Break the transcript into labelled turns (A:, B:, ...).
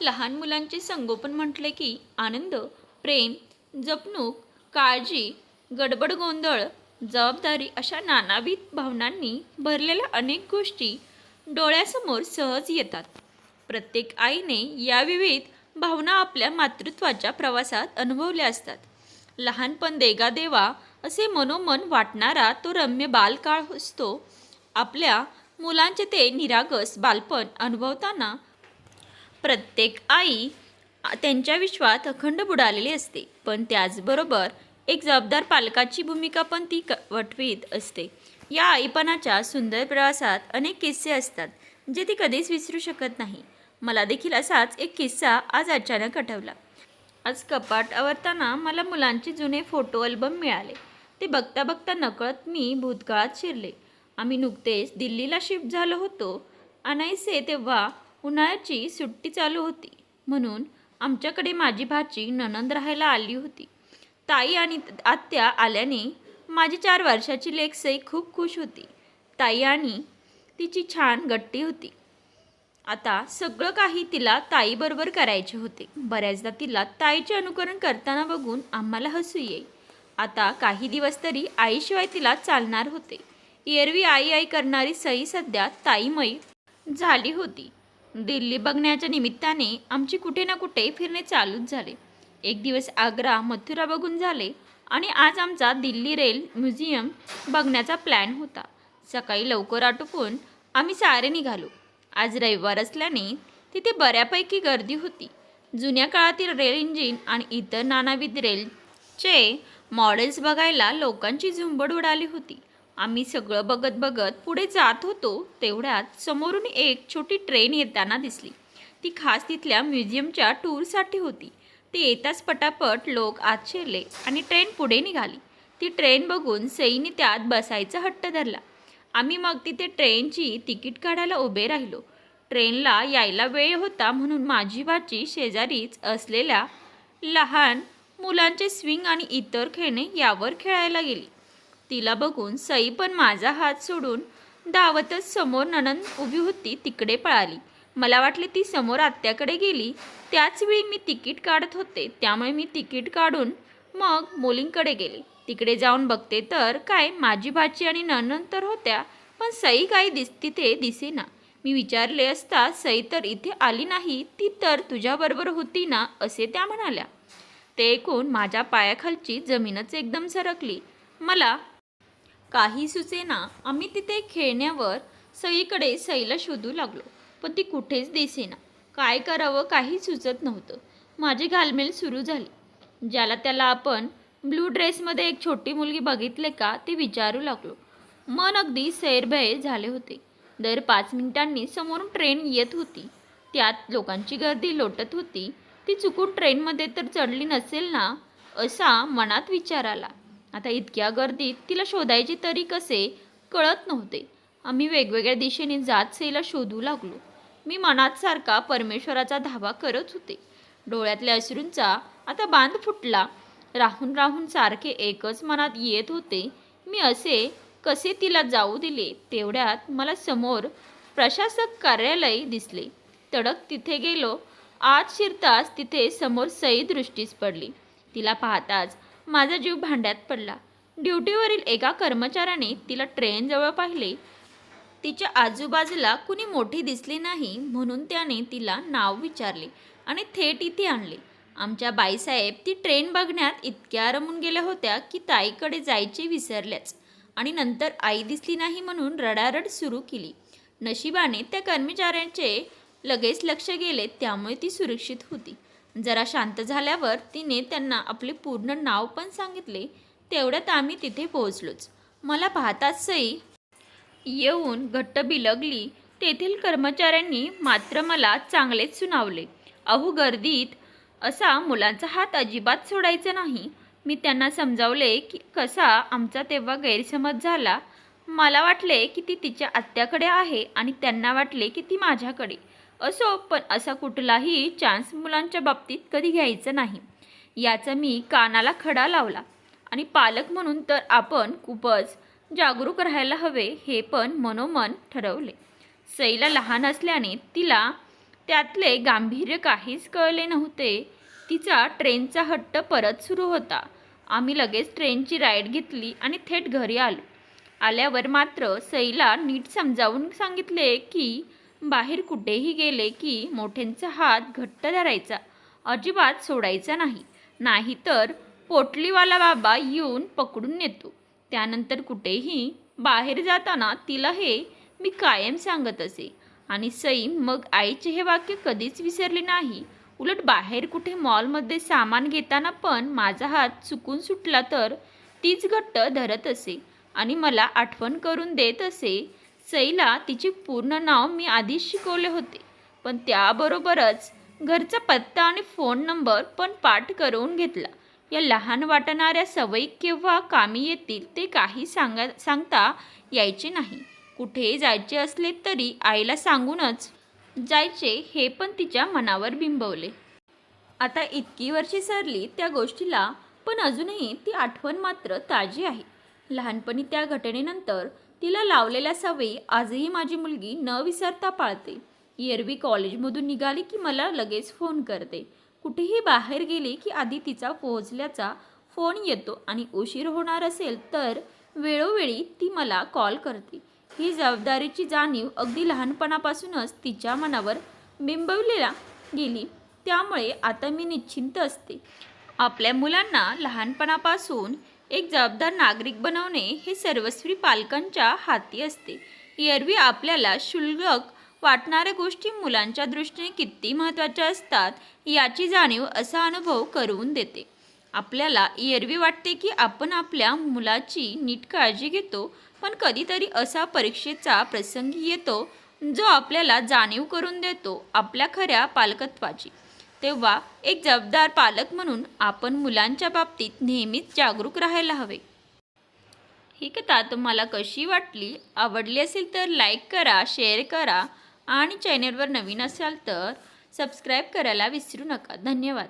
A: लहान मुलांचे संगोपन म्हटले की आनंद प्रेम जपणूक काळजी गडबड गोंधळ जबाबदारी अशा नानाविध भावनांनी भरलेल्या अनेक गोष्टी डोळ्यासमोर सहज येतात. प्रत्येक आईने या विविध भावना आपल्या मातृत्वाच्या प्रवासात अनुभवल्या असतात. लहानपण देगा देवा असे मनोमन वाटणारा तो रम्य बालकाळ असतो. आपल्या मुलांचे ते निरागस बालपण अनुभवताना प्रत्येक आई त्यांच्या विश्वात अखंड बुडालेली असते. पण त्याचबरोबर एक जबाबदार पालकाची भूमिका पण ती क वठवीत असते. या आईपणाच्या सुंदर प्रवासात अनेक किस्से असतात जे ती कधीच विसरू शकत नाही. मला देखील असाच एक किस्सा आज अचानक आठवला. आज कपाट आवरताना मला मुलांचे जुने फोटो अल्बम मिळाले. ते बघता बघता नकळत मी भूतकाळात शिरले. आम्ही नुकतेच दिल्लीला शिफ्ट झालो होतो. आणायचे तेव्हा उन्हाळ्याची सुट्टी चालू होती. म्हणून आमच्याकडे माझी भाची नणंद राहायला आली होती. ताई आणि आत्या आल्याने माझी चार वर्षाची लेकसई खूप खुश होती. ताई आणि तिची छान गट्टी होती. आता सगळं काही तिला ताईबरोबर करायचे होते. बऱ्याचदा तिला ताईचे अनुकरण करताना बघून आम्हाला हसू येई. आता काही दिवस तरी आईशिवाय तिला चालणार होते. एरवी आई आई करणारी सई सध्या ताईमयी झाली होती. दिल्ली बघण्याच्या निमित्ताने आमची कुठे ना कुठे फिरणे चालूच झाले. एक दिवस आग्रा मथुरा बघून झाले आणि आज आमचा दिल्ली रेल म्युझियम बघण्याचा प्लॅन होता. सकाळी लवकर आटोपून आम्ही सारे निघालो. आज रविवार असल्याने तिथे बऱ्यापैकी गर्दी होती. जुन्या काळातील रेल इंजिन आणि इतर नानाविध रेलचे मॉडेल्स बघायला लोकांची झुंबड उडाली होती. आम्ही सगळं बघत बघत पुढे जात होतो तेवढ्यात समोरून एक छोटी ट्रेन येताना दिसली. ती खास तिथल्या म्युझियमच्या टूरसाठी होती. ते येताच पटापट लोक आश्चर्यले आणि ट्रेन पुढे निघाली. ती ट्रेन बघून सईने त्यात बसायचा हट्ट धरला. आम्ही मग तिथे ट्रेनची तिकीट काढायला उभे राहिलो. ट्रेनला यायला वेळ होता म्हणून माझी भाची शेजारीच असलेल्या लहान मुलांचे स्विंग आणि इतर खेळणे यावर खेळायला गेली. तिला बघून सई पण माझा हात सोडून धावतच समोर नणंद उभी होती तिकडे पळाली. मला वाटले ती समोर आत्याकडे गेली. त्याचवेळी मी तिकीट काढत होते. त्यामुळे मी तिकीट काढून मग मुलींकडे गेले. तिकडे जाऊन बघते तर काय माझी भाची आणि नणंद तर होत्या पण सई काही दिस तिथे दिसेना. मी विचारले असता सई तर इथे आली नाही ती तर तुझ्याबरोबर होती ना असे त्या म्हणाल्या. ते ऐकून माझ्या पायाखालची जमीनच एकदम सरकली. मला काही सुचेना आम्ही तिथे खेळण्यावर सईकडे सईला शोधू लागलो पण ती कुठेच दिसेना. काय करावं काही सुचत नव्हतं. माझी घालमेल सुरू झाली. ज्याला त्याला आपण ब्लू ड्रेसमध्ये एक छोटी मुलगी बघितले का ते विचारू लागलो. मन अगदी सैरभय झाले होते. दर पाच मिनिटांनी समोरून ट्रेन येत होती. त्यात लोकांची गर्दी लोटत होती. ती चुकून ट्रेनमध्ये तर चढली नसेल ना असा मनात विचार आला. आता इतक्या गर्दीत तिला शोधायचे तरी कसे कळत नव्हते. आम्ही वेगवेगळ्या दिशेने जात सईला शोधू लागलो. मी मनात सारखा परमेश्वराचा धावा करत होते. डोळ्यातल्या अश्रूंचा आता बांध फुटला. राहून राहून सारखे एकच मनात येत होते. मी असे कसे तिला जाऊ दिले तेवढ्यात मला समोर प्रशासक कार्यालय दिसले. तडक तिथे गेलो. आत शिरताच तिथे समोर सई दृष्टीस पडली. तिला पाहताच माझा जीव भांड्यात पडला. ड्युटीवरील एका कर्मचाऱ्याने तिला ट्रेनजवळ पाहिले. तिच्या आजूबाजूला कुणी मोठी दिसली नाही म्हणून त्याने तिला नाव विचारले आणि थेट इथे आणले. आमच्या बाईसाहेब ती ट्रेन बघण्यात इतक्या रमून गेल्या होत्या की ताईकडे जायचे विसरल्याच आणि नंतर आई दिसली नाही म्हणून रडारड सुरू केली. नशिबाने त्या कर्मचाऱ्यांचे लगेच लक्ष गेले त्यामुळे ती सुरक्षित होती. जरा शांत झाल्यावर तिने त्यांना आपले पूर्ण नाव पण सांगितले. तेवढ्यात आम्ही तिथे पोहोचलोच. मला पाहताच सई येऊन घट्ट बिलगली. तेथील कर्मचाऱ्यांनी मात्र मला चांगलेच सुनावले. अहो गर्दीत असा मुलांचा हात अजिबात सोडायचा नाही. मी त्यांना समजावले की कसा आमचा तेव्हा गैरसमज झाला. मला वाटले की ती तिच्या आत्याकडे आहे आणि त्यांना वाटले की ती माझ्याकडे. असो पण असा कुठलाही चान्स मुलांच्या बाबतीत कधी घ्यायचा नाही. याचा मी कानाला खडा लावला. आणि पालक म्हणून तर आपण खूपच जागरूक राहायला हवे हे पण मनोमन ठरवले. सईला लहान असल्याने तिला त्यातले गांभीर्य काहीच कळले नव्हते. तिचा ट्रेनचा हट्ट परत सुरू होता. आम्ही लगेच ट्रेनची राईड घेतली आणि थेट घरी आलो. आल्यावर मात्र सईला नीट समजावून सांगितले की बाहेर कुठेही गेले की मोठ्यांचा हात घट्ट धरायचा. अजिबात सोडायचा नाही. नाहीतर पोटलीवाला बाबा येऊन पकडून नेतो. त्यानंतर कुठेही बाहेर जाताना तिला हे मी कायम सांगत असे. आणि सई मग आईचे हे वाक्य कधीच विसरले नाही. उलट बाहेर कुठे मॉलमध्ये सामान घेताना पण माझा हात चुकून सुटला तर तीच घट्ट धरत असे. आणि मला आठवण करून देत असे सईला तिचे पूर्ण नाव मी आधीच शिकवले होते. पण त्याबरोबरच घरचा पत्ता आणि फोन नंबर पण पाठ करून घेतला. या लहान वाटणाऱ्या सवयी केव्हा कामी येतील ते काही सांगा सांगता यायचे नाही. कुठे जायचे असले तरी आईला सांगूनच जायचे हे पण तिच्या मनावर बिंबवले. आता इतकी वर्षे सरली त्या गोष्टीला पण अजूनही ती आठवण मात्र ताजी आहे. लहानपणी त्या घटनेनंतर तिला लावलेल्या सवयी आजही माझी मुलगी न विसरता पाळते. एरवी कॉलेजमधून निघाली की मला लगेच फोन करते. कुठेही बाहेर गेली की आधी तिचा पोहोचल्याचा फोन येतो आणि उशीर होणार असेल तर वेळोवेळी ती मला कॉल करते. ही जबाबदारीची जाणीव अगदी लहानपणापासूनच तिच्या मनावर बिंबवलेला गेली. त्यामुळे आता मी निश्चिंत असते. आपल्या मुलांना लहानपणापासून एक जबाबदार नागरिक बनवणे हे सर्वस्वी पालकांच्या हाती असते. एरवी आपल्याला शुल्लक वाटणाऱ्या गोष्टी मुलांच्या दृष्टीने किती महत्त्वाच्या असतात याची जाणीव असा अनुभव करून देते. आपल्याला एरवी वाटते की आपण आपल्या मुलाची नीट काळजी घेतो पण कधीतरी असा परीक्षेचा प्रसंगी येतो जो आपल्याला जाणीव करून देतो आपल्या खऱ्या पालकत्वाची. तेव्हा एक जबाबदार पालक म्हणून आपण मुलांच्या बाबतीत नेहमीच जागरूक राहायला हवे. ही कथा तुम्हाला कशी वाटली आवडली असेल तर लाईक करा शेअर करा आणि चॅनलवर नवीन असाल तर सबस्क्राईब करायला विसरू नका. धन्यवाद.